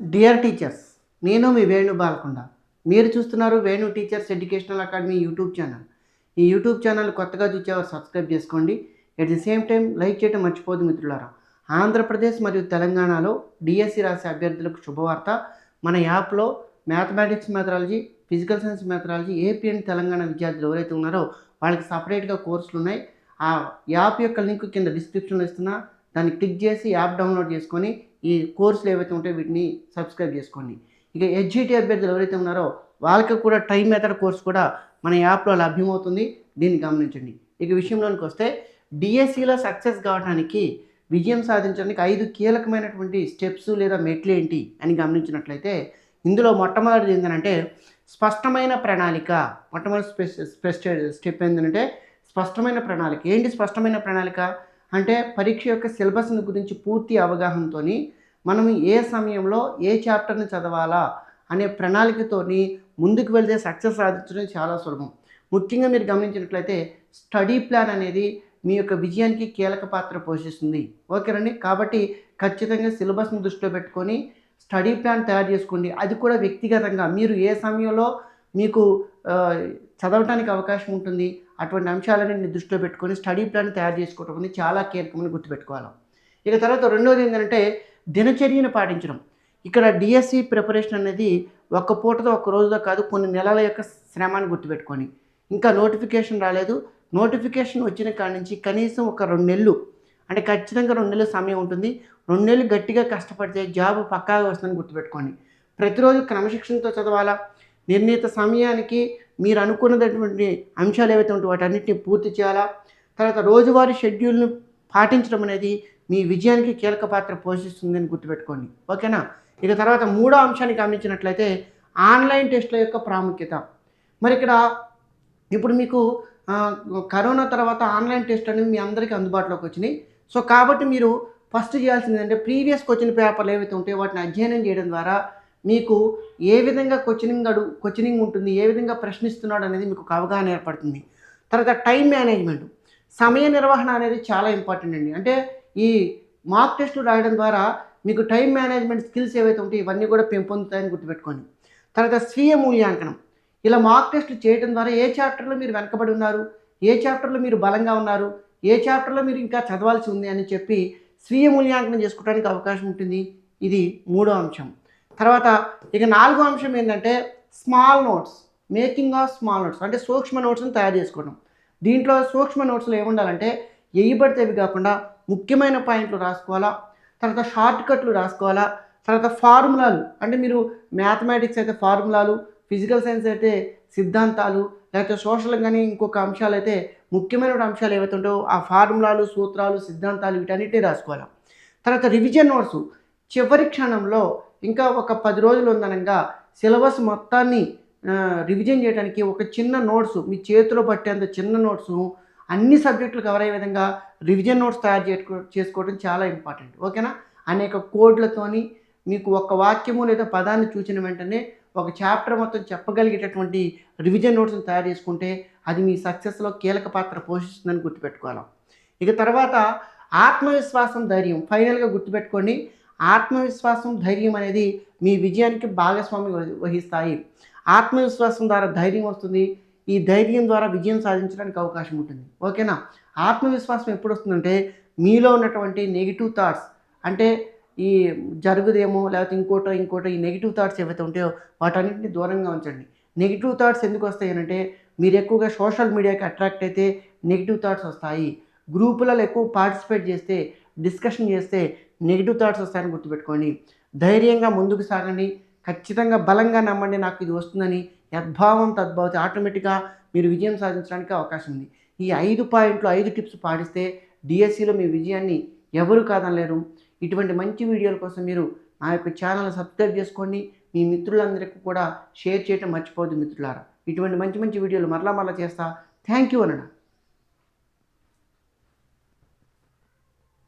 Dear teachers నేను మీ వేణు బాలకొండ. మీరు చూస్తున్నారు Venu teachers educational academy YouTube channel ఈ యూట్యూబ్ ఛానల్ కొత్తగా చూసేవారు సబ్స్క్రైబ్ చేసుకోండి. At the same time like చేయడం మర్చిపోదు మిత్రులారా. ఆంధ్రప్రదేశ్ మరియు తెలంగాణలో డిఎస్సి రాసే అభ్యర్థులకు శుభవార్త. మన యాప్లో mathematics methodology physical science methodology AP and Telangana విద్యార్థులు ఎవరైతే ఉన్నారో వాళ్ళకి సపరేట్గా కోర్సులు ఉన్నాయి. ఆ యాప్ యొక్క లింక్ కింద డిస్క్రిప్షన్లో ఇస్తున్నా. దాన్ని క్లిక్ చేసి యాప్ డౌన్లోడ్ చేసుకొని ఈ కోర్సులు ఏవైతే ఉంటాయో వీటిని సబ్స్క్రైబ్ చేసుకోండి. ఇక హెచ్జిటి అభ్యర్థులు ఎవరైతే ఉన్నారో వాళ్ళకి కూడా టైం మెథడ్ కోర్స్ కూడా మన యాప్లో లభ్యమవుతుంది. దీన్ని గమనించండి. ఇక విషయంలోనికి వస్తే డిఎస్సిలో సక్సెస్ కావడానికి విజయం సాధించడానికి ఐదు కీలకమైనటువంటి స్టెప్స్ లేదా మెట్లు ఏంటి అని గమనించినట్లయితే ఇందులో మొట్టమొదటిది ఏంటంటే స్పష్టమైన ప్రణాళిక. మొట్టమొదటి స్పె స్టెప్ ఏంటంటే స్పష్టమైన ప్రణాళిక. ఏంటి స్పష్టమైన ప్రణాళిక? అంటే పరీక్ష యొక్క సిలబస్ని గురించి పూర్తి అవగాహనతోని మనం ఏ సమయంలో ఏ చాప్టర్ని చదవాలా అనే ప్రణాళికతోని ముందుకు వెళ్తే సక్సెస్ సాధించడం చాలా సులభం. ముఖ్యంగా మీరు గమనించినట్లయితే స్టడీ ప్లాన్ అనేది మీ యొక్క విజయానికి కీలక పాత్ర పోషిస్తుంది. ఓకేనండి కాబట్టి ఖచ్చితంగా సిలబస్ని దృష్టిలో పెట్టుకొని స్టడీ ప్లాన్ తయారు చేసుకోండి. అది కూడా వ్యక్తిగతంగా. మీరు ఏ సమయంలో మీకు చదవటానికి అవకాశం ఉంటుంది అటువంటి అంశాలని దృష్టిలో పెట్టుకొని స్టడీ ప్లాన్ తయారు చేసుకోవడం అనేది చాలా కీలకమని గుర్తుపెట్టుకోవాలి. ఇక తర్వాత రెండోది ఏంటంటే దినచర్యను పాటించడం. ఇక్కడ డిఎస్సి ప్రిపరేషన్ అనేది ఒక్క పూటతో ఒక్క రోజుతో కాదు కొన్ని నెలల యొక్క శ్రమాన్ని గుర్తుపెట్టుకొని. ఇంకా నోటిఫికేషన్ రాలేదు. నోటిఫికేషన్ వచ్చిన కాడి నుంచి కనీసం ఒక రెండు నెలలు అంటే ఖచ్చితంగా రెండు నెలలు సమయం ఉంటుంది. రెండు నెలలు గట్టిగా కష్టపడితే జాబ్ పక్కాగా వస్తుందని గుర్తుపెట్టుకోండి. ప్రతిరోజు క్రమశిక్షణతో చదవాలా? నిర్ణీత సమయానికి మీరు అనుకున్నటువంటి అంశాలు ఏవైతే ఉంటాయో వాటన్నిటిని పూర్తి చేయాలా? తర్వాత రోజువారీ షెడ్యూల్ను పాటించడం అనేది మీ విజయానికి కీలక పాత్ర పోషిస్తుందని గుర్తుపెట్టుకోండి. ఓకేనా? ఇక తర్వాత మూడో అంశాన్ని గమనించినట్లయితే ఆన్లైన్ టెస్ట్ల యొక్క ప్రాముఖ్యత. మరి ఇక్కడ ఇప్పుడు మీకు కరోనా తర్వాత ఆన్లైన్ టెస్ట్ అనేవి మీ అందరికీ అందుబాటులోకి వచ్చినాయి. సో కాబట్టి మీరు ఫస్ట్ చేయాల్సింది ప్రీవియస్ క్వశ్చన్ పేపర్లు ఏవైతే ఉంటాయో వాటిని అధ్యయనం చేయడం ద్వారా మీకు ఏ విధంగా క్వశ్చనింగ్ అడు క్వశ్చనింగ్ ఉంటుంది ఏ విధంగా ప్రశ్నిస్తున్నాడు అనేది మీకు ఒక అవగాహన ఏర్పడుతుంది. తర్వాత టైం మేనేజ్మెంట్. సమయ నిర్వహణ అనేది చాలా ఇంపార్టెంట్ అండి. అంటే ఈ మార్క్ టెస్టులు రాయడం ద్వారా మీకు టైం మేనేజ్మెంట్ స్కిల్స్ ఏవైతే ఉంటాయో ఇవన్నీ కూడా పెంపొందుతాయని గుర్తుపెట్టుకోండి. తర్వాత స్వీయ మూల్యాంకనం. ఇలా మార్క్ టెస్టులు చేయడం ద్వారా ఏ చాప్టర్లో మీరు వెనకబడి ఉన్నారు? ఏ చాప్టర్లో మీరు బలంగా ఉన్నారు? ఏ చాప్టర్లో మీరు ఇంకా చదవాల్సి ఉంది అని చెప్పి స్వీయ మూల్యాంకనం చేసుకోవడానికి అవకాశం ఉంటుంది. ఇది మూడో అంశం. తర్వాత ఇక నాలుగో అంశం ఏంటంటే small notes making of small notes అంటే సూక్ష్మ నోట్స్ని తయారు చేసుకోవడం. దీంట్లో సూక్ష్మ నోట్స్లో ఏముండాలంటే ఎయ్యబడితేవి కాకుండా ముఖ్యమైన పాయింట్లు రాసుకోవాలా? తర్వాత షార్ట్ కట్లు రాసుకోవాలా? తర్వాత ఫార్ములాలు అంటే మీరు మ్యాథమెటిక్స్ అయితే ఫార్ములాలు ఫిజికల్ సైన్స్ అయితే సిద్ధాంతాలు లేకపోతే సోషల్ కానీ ఇంకొక అంశాలు అయితే ముఖ్యమైన అంశాలు ఏవైతే ఉంటాయో ఆ ఫార్ములాలు సూత్రాలు సిద్ధాంతాలు వీటన్నిటి రాసుకోవాలి? తర్వాత రివిజన్ నోట్స్. చివరి క్షణంలో ఇంకా ఒక పది రోజులు ఉందనగా సిలబస్ మొత్తాన్ని రివిజన్ చేయడానికి ఒక చిన్న నోట్స్ మీ చేతిలో పట్టేంత చిన్న నోట్స్ అన్ని సబ్జెక్టులు కవర్ అయ్యే విధంగా రివిజన్ నోట్స్ తయారు చేసుకో చేసుకోవడం చాలా ఇంపార్టెంట్ ఓకేనా? అనేక కోడ్లతోని మీకు ఒక వాక్యము లేదా పదాన్ని చూసిన వెంటనే ఒక చాప్టర్ మొత్తం చెప్పగలిగేటటువంటి రివిజన్ నోట్స్ని తయారు చేసుకుంటే అది మీ సక్సెస్లో కీలక పాత్ర పోషిస్తుందని గుర్తుపెట్టుకోవాలి. ఇక తర్వాత ఆత్మవిశ్వాసం ధైర్యం. ఫైనల్గా గుర్తుపెట్టుకోండి. ఆత్మవిశ్వాసం ధైర్యం అనేది మీ విజయానికి భాగస్వామి వహి- వహిస్తాయి. ఆత్మవిశ్వాసం ద్వారా ధైర్యం వస్తుంది. ఈ ధైర్యం ద్వారా విజయం సాధించడానికి అవకాశం ఉంటుంది. ఓకేనా? ఆత్మవిశ్వాసం ఎప్పుడు వస్తుందంటే మీలో ఉన్నటువంటి నెగిటివ్ థాట్స్ అంటే ఈ జరుగుదేమో లేకపోతే ఇంకోటో ఇంకోటో ఈ నెగిటివ్ థాట్స్ ఏవైతే ఉంటాయో వాటన్నింటిని దూరంగా ఉంచండి. నెగిటివ్ థాట్స్ ఎందుకు వస్తాయనంటే మీరు ఎక్కువగా సోషల్ మీడియాకి అట్రాక్ట్ అయితే నెగిటివ్ థాట్స్ వస్తాయి. గ్రూపులలో ఎక్కువ పార్టిసిపేట్ చేస్తే డిస్కషన్ చేస్తే నెగిటివ్ థాట్స్ వస్తాయని గుర్తుపెట్టుకోండి. ధైర్యంగా ముందుకు సాగండి. ఖచ్చితంగా బలంగా నమ్మండి నాకు ఇది వస్తుందని. యద్భావం తద్భావతి ఆటోమేటిక్గా మీరు విజయం సాధించడానికి అవకాశం ఉంది. ఈ ఐదు పాయింట్లు ఐదు టిప్స్ పాటిస్తే డిఎస్సిలో మీ విజయాన్ని ఎవరు కాదనలేరు. ఇటువంటి మంచి వీడియోల కోసం మీరు నా యొక్క ఛానల్ సబ్స్క్రైబ్ చేసుకోండి. మీ మిత్రులందరికీ కూడా షేర్ చేయటం మర్చిపోవద్దు మిత్రులారా. ఇటువంటి మంచి మంచి వీడియోలు మరలా మరలా చేస్తా. Thank you అనడా